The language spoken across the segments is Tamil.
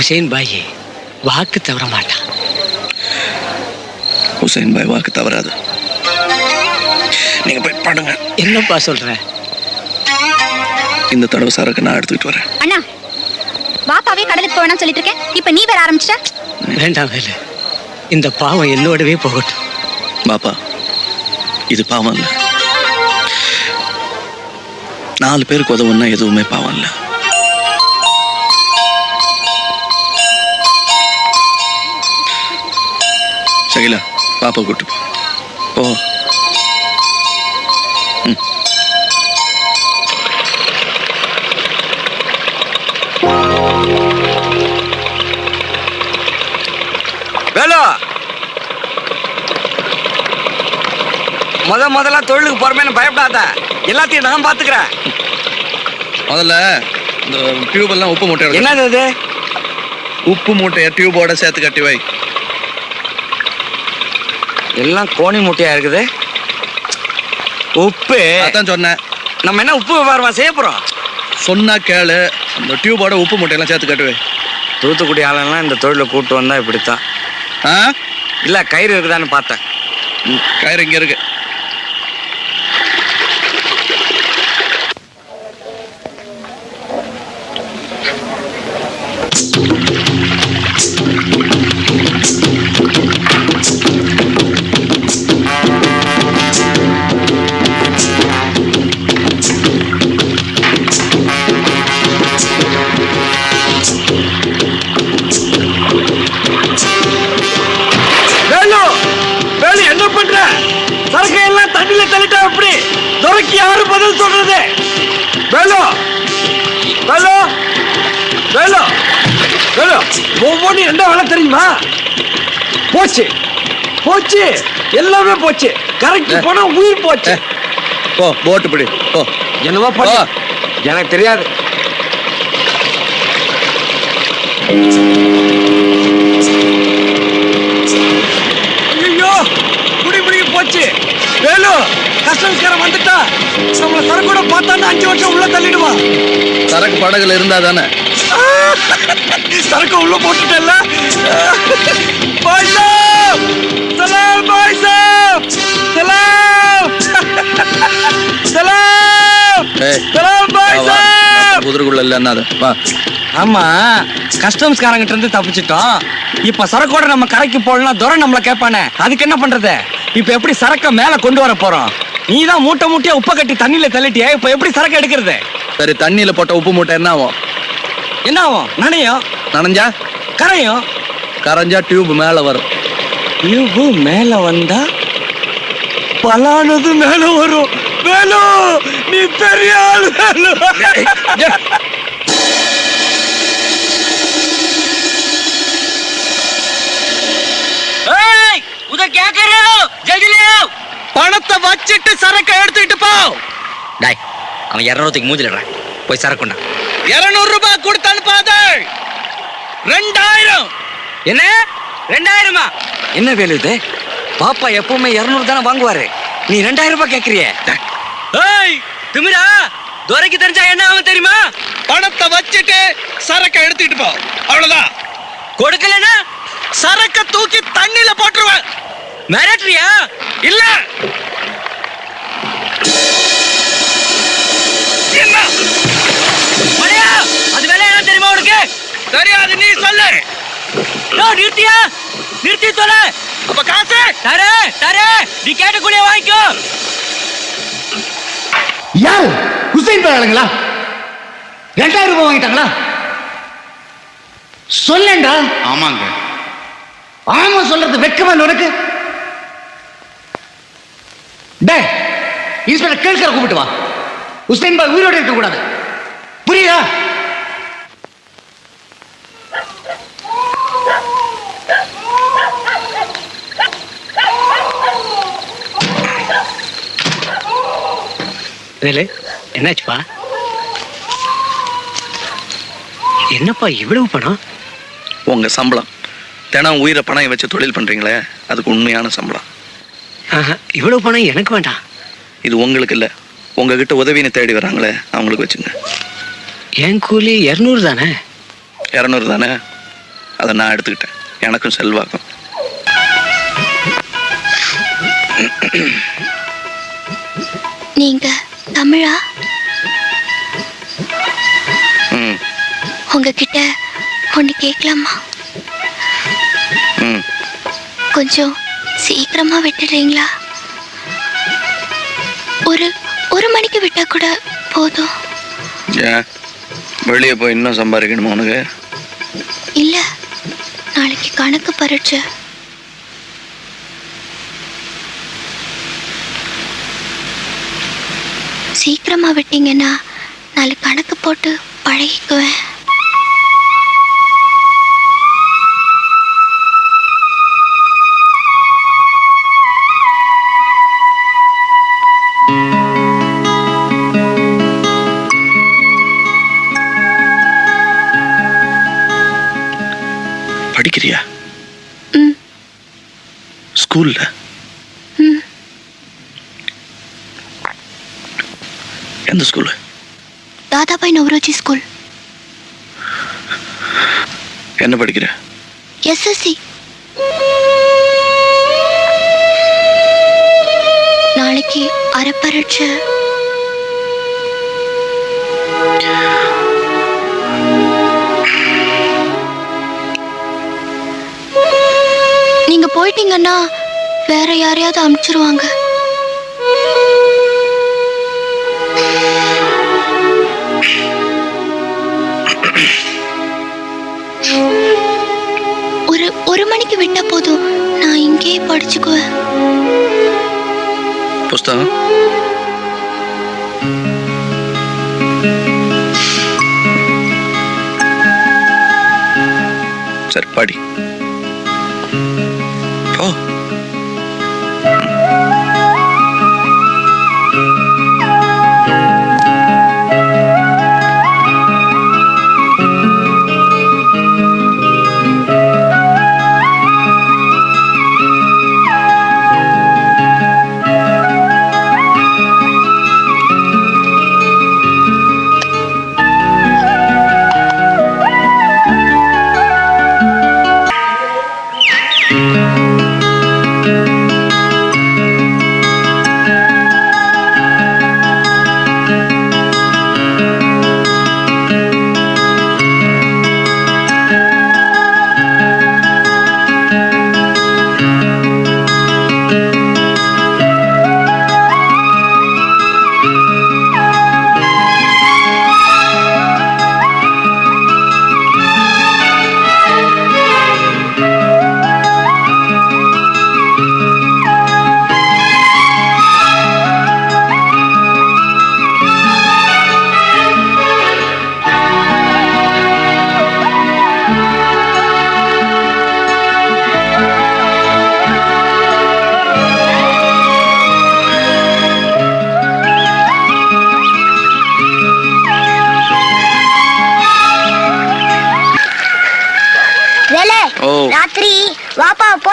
ஹுசைன் பாய் வாக்கு தவற மாட்டான். ஹுசைன் பாய் வாக்கு தவறாது. நீங்க போய் பாடுங்க. என்னப்பா சொல்ற? இந்த தடவை சரக்கு நான் எடுத்துக்கிட்டு வரேன். அண்ணா பாப்பாவே கடலுக்கு போவேணாம் சொல்லிட்டு இருக்கேன் இப்ப நீ வேற ஆரம்பிச்சிட்ட? வேண்டாம் வேலு. இந்த பாவம் என்னோடவே போகட்டும். பாப்பா இது பாவம் இல்ல. நாலு பேருக்கு உதவுன்னா எதுவுமே பாவம் இல்ல. சகிலா பாப்பா கூட்டு போ. வேலு. முத முதல்ல தொழிலுக்கு போறமேனு பயப்படாத. எல்லாத்தையும் நான் பாத்துக்கிறேன். முதல்ல இந்த டியூப் எல்லாம் உப்பு மூட்டை என்னது இது உப்பு மூட்டையை டியூபோட சேர்த்து கட்டி வை. எல்லாம் கோணி முட்டையா இருக்குது. உப்பு. அதான் சொன்னேன். நம்ம என்ன உப்பு வியாபாரமா செய்ய போறோம்? சொன்னா கேளு. அந்த டியூபோட உப்பு மூட்டையெல்லாம் சேர்த்து கட்டு வை தூத்துக்குடி ஆளெல்லாம் இந்த தொழிலை கூட்டு வந்தா இப்படித்தான். ஆ? இல்ல கயிறு இருக்குதான்னு பார்த்தேன். கயிறு இங்க இருக்கு. பதில் சொல்றது? வேலு வேலு வேலு வேலு ஒவ்வொன்றும் என்ன வேலை தெரியுமா? போச்சு. போச்சு. எல்லாமே போச்சு. கரெக்ட். போனா உயிர் போச்சு. போ போட்டு பிடி. போ. என்னவோ பண்ணு. போ. எனக்கு தெரியாது. ஐயோ குடி பிடிக்க போச்சு. வேலு கஸ்டமர்ஸ்காரன் வந்துட்டா. நம்மள சரக்கூட பார்த்தான்னு அஞ்சு வருஷம் உள்ள தள்ளிடுவான் சரக்கு படகுல இருந்தா தானே? சரக்கு உள்ள போட்டுட்டல பாய் சாப் சலாம் பாய் சாப் சலாம் சலாம் சலாம் பாய் வா, வா. சாப் குதிரைக்குள்ள இல்லைன்னா அது. வா. ஆமா கஸ்டம்ஸ்காரங்கிட்ட இருந்து தப்பிச்சிட்டோம். இப்ப சரக்கோட நம்ம கரைக்கு போடலாம் துரை நம்மள கேட்பானே. அதுக்கு என்ன பண்றது? இப்ப எப்படி சரக்க மேல கொண்டு வர போறோம்? நீ தான் மூட்டை மூட்டையா உப்பை கட்டி தண்ணியில தள்ளிட்டியே? இப்ப எப்படி சரக்கு எடுக்கிறது? சரி தண்ணியில போட்ட உப்பு மூட்டை என்ன ஆகும்? என்ன ஆகும் நனையும்? நனைஞ்சா? கரையும்? கரைஞ்சா டியூப் மேல வரும். இவ்வு மேல வந்தா பலானது மேல வரும். வேலு நீ பெரிய ஆள் வேலு. ஜல்திலே பணத்தை வச்சிட்டு சரக்கு எடுத்துக்கிட்டு போ. டாய் அவன் இரநூறுக்கு மூஞ்சிலிடுறான். போய் சரக்குண்டா. இருநூறு ரூபாய் கொடுத்து அனுப்பாத. ரெண்டாயிரம். என்ன? ரெண்டாயிரமா? என்ன வேலு இது? பாப்பா எப்பவுமே இருநூறு தானே வாங்குவாரு. நீ ரெண்டாயிரம் ரூபாய் கேக்குறிய. ஏய் திமிரா துரைக்கு தெரிஞ்சா என்ன ஆகும் தெரியுமா? பணத்தை வச்சிட்டு சரக்கை எடுத்துக்கிட்டு போ. அவ்வளவுதான். கொடுக்கலனா சரக்க தூக்கி தண்ணில போட்டுருவேன். மிரட்டுறியா? இல்ல. சொல்லு நோ நிறுத்தியா? நிறுத்தி சொல்ல அப்ப காசு? தரே தரே. நீ கேட்ட கூலிய வாங்கிக்கோ யார்? ஹுசைன் பரவாயில்லைங்களா ரெண்டாயிரம் ரூபாய் வாங்கிட்டாங்களா? சொல்லேன்டா ஆமாங்க. ஆமா சொல்றது வெக்கமா உனக்கு. டே இன்ஸ்பெக்டர் கேட்கிற கூப்பிட்டு வா. ஹுசைன் பாய் உயிரோடு இருக்க கூடாது புரியுதா? வேலு என்னாச்சுப்பா? என்னப்பா இவ்வளவு பணம்? உங்க சம்பளம். தினம் உயிரை பணம் வச்சு தொழில் பண்றீங்களே அதுக்கு உண்மையான சம்பளம். ஆஹா, இவ்வளவு பணம் எனக்கு வேண்டாம். இது உங்களுக்கு இல்ல. உங்ககிட்ட உதவின்னு தேடி வராங்களே அவங்களுக்கு வச்சுங்க. என் கூலி இரநூறு தானே? இரநூறு தானே? அதை நான் எடுத்துக்கிட்டேன். எனக்கும் செல்வாக்கும். நீங்க தமிழா? உங்ககிட்ட ஒண்ணு கேட்கலாமா கொஞ்சம் சீக்கிரமா விட்டுடுறீங்களா ஒரு ஒரு மணிக்கு விட்டா கூட போதும். வெளியே போய் இன்னும் சம்பாதிக்கணுமா உனக்கு? இல்ல நாளைக்கு கணக்கு பரீட்சை. சீக்கிரமா விட்டீங்கன்னா நாளை கணக்கு போட்டு பழகிக்குவேன். படிக்கிறியா? ம். ஸ்கூல்ல? எந்த ஸ்கூலு தாதாபாய் நவரோஜி ஸ்கூல் என்ன படிக்கிற? எஸ்எஸ்சி நாளைக்கு அரைப்பரீட்சை நீங்க போயிட்டீங்கன்னா வேற யாரையாவது அனுப்பிச்சிருவாங்க ஒரு ஒரு மணிக்கு விட்டா போதும். நான் இங்கேயே படிச்சுக்குவேன். புஸ்தகம். சரி படி. போ.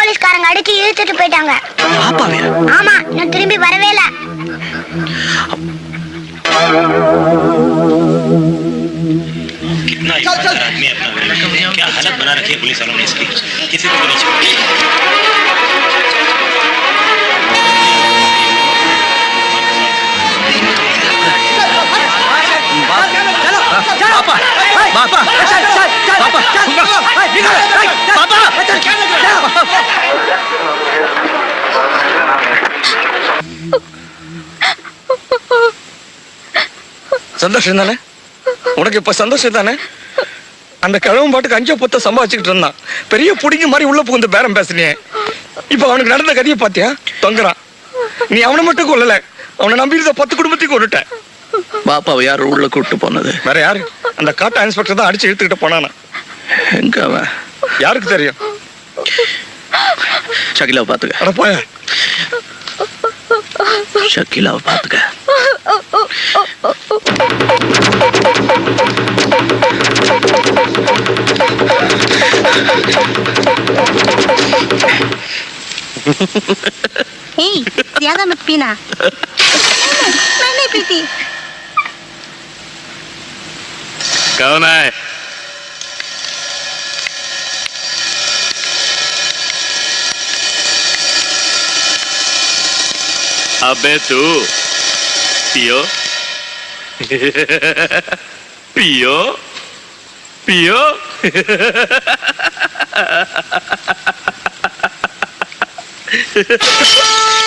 போலீஸ்காரங்க அடிச்சு இழுத்துட்டு போயிட்டாங்க பாப்பாவே ஆமா நான் திரும்பி வரவே இல்ல कितना ईमानदार आदमी है अपना बेटा क्या हालत बना रखी है पुलिस वालों ने इसकी किसी को भी नहीं छोड़ा பாப்பா பாப்பா பாப்பா சந்தோஷம் தானே? உனக்கு இப்ப சந்தோஷம் தானே? அந்த கிழவன் பாட்டுக்கு அஞ்சோ பத்த சம்பாதிச்சுக்கிட்டு இருந்தான். பெரிய புடிங்க மாதிரி உள்ள புகுந்து பேரம் பேசுனியே. இப்ப அவனுக்கு நடந்த கதையை பாத்தியா? தொங்குறான். நீ அவனை மட்டும் கொல்லல. அவனை நம்பி இருந்த பத்து குடும்பத்தையும் கொண்டுட்ட பாப்பாவை யார் உள்ள கூப்பிட்டு போனது? வேற யாரு? அந்த காட்டா இன்ஸ்பெக்டர் தான் அடிச்சு இழுத்துக்கிட்டு போனானா. எங்க அவன்? யாருக்கு தெரியும்? ஷக்கிலாவை பாத்துக்க. அட போய. ஷக்கிலாவை பாத்துக்க. ஏய் ज्यादा मत पीना मैं नहीं पीती कौन है अबे तू Pio? Pio? Pio?